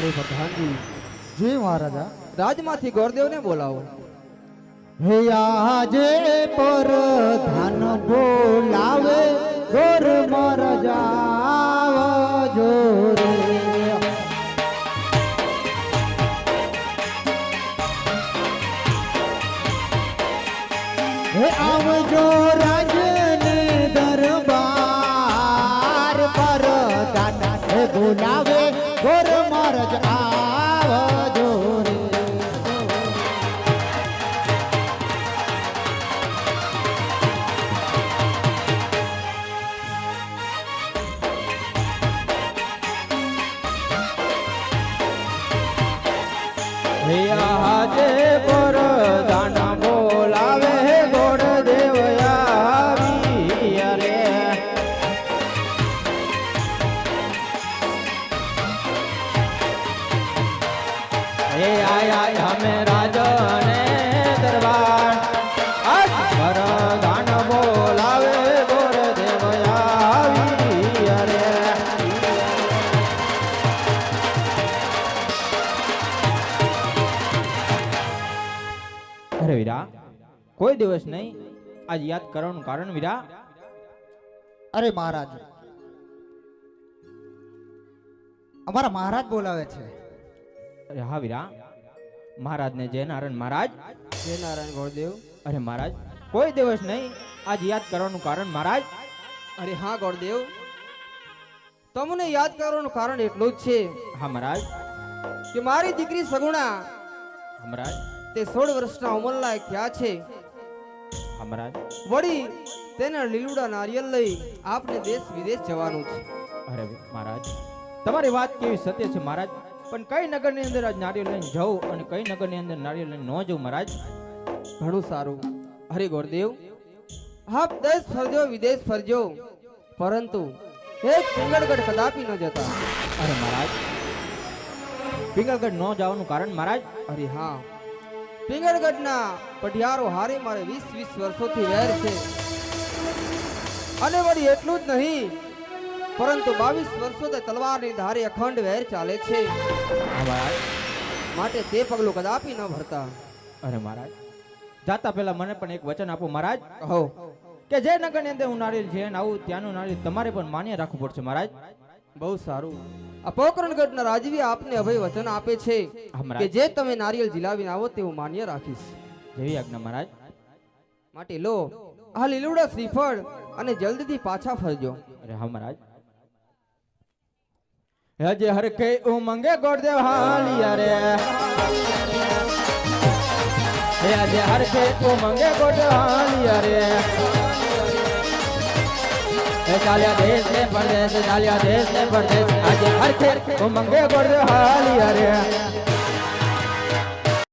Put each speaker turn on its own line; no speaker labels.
અરે પ્રધાનજી
જી મહારાજા.
રાજમાંથી ગોરદેવને બોલાવો.
હે આજે પર ધન બોલાવે, ગોર મહારાજા જોરે હે આવજો રાજને મહારાજ
હે આય અમે રાજને દરબાર. બોલાવે અરે વીરા, કોઈ દિવસ નહીં આજ યાદ કરવાનું કારણ વીરા?
અરે મહારાજ, અમારા મહારાજ બોલાવે છે.
હા વીરા મહારાજને જય નારાયણ મહારાજ.
જય નારાયણ ગોળદેવ.
અરે મહારાજ કોઈ દિવસ નહીં. આજ યાદ કરવાનું કારણ મહારાજ.
અરે હા ગોળદેવ. તમને યાદ કરવાનું કારણ એટલું જ છે
હા મહારાજ.
કે મારી દીકરી સગુણા
મહારાજ.
તે સોળ વર્ષના ઉંમરલાયક થયા છે.
મહારાજ.
વળી તેના લીલુડા નારિયેલ લઈ આપને દેશ વિદેશ જવાનું છે.
અરે મહારાજ તમારી વાત કેવી સત્ય છે મહારાજ? પણ કઈ નગરની અંદર આજ નારિયેળ લઈને જવું અને કઈ નગરની અંદર નારિયેળ લઈને ન જવું મહારાજ?
ઘણું સારું. હરે ગોરદેવ. આપ દેશ ફરજો વિદેશ ફરજો. પરંતુ એક પિંગળગઢ કદાપી ન જતા.
અરે મહારાજ પિંગળગઢ ન જવાનું કારણ મહારાજ?
અરે હા. પિંગળગઢના પઢિયારો હારે મારે વીસ વીસ વર્ષોથી વેર છે. અને વળી એટલું જ નહીં પરંતુ બાવીસ વર્ષોથી તલવારની ધારે અખંડ વેર ચાલે છે. માટે તે પગલું કદાપી ન ભરતા.
અરે મહારાજ. જાતા પહેલા મને પણ એક વચન આપો મહારાજ.
કહો
કે જે નગરની અંદર હું નારિયેળ છે આવું ત્યાંનું નારિયેળ તમારે પણ માન્ય રાખવું પડશે મહારાજ.
બહુ સારું. આ પોકરણગઢના રાજવી આપને અભય વચન આપે છે કે જે તમે નારિયેળ જીલાવીને આવો તે હું માન્ય રાખીશ.
જેવી આજ્ઞા મહારાજ.
માટે લો. આ લીલુડા શ્રીફળ અને જલ્દીથી પાછા ફરજો.
અરે હા મહારાજ. હજે હરખે ઉમંગે ગોડદેવ હાલિયા રે હે આજે હરખે ઉમંગે ગોડદેવ હાલિયા રે હે ચાલ્યા દેશ ને પરદેશ, ચાલ્યા દેશ ને પરદેશ. આજે હરખે ઉમંગે ગોડદેવ હાલિયા રે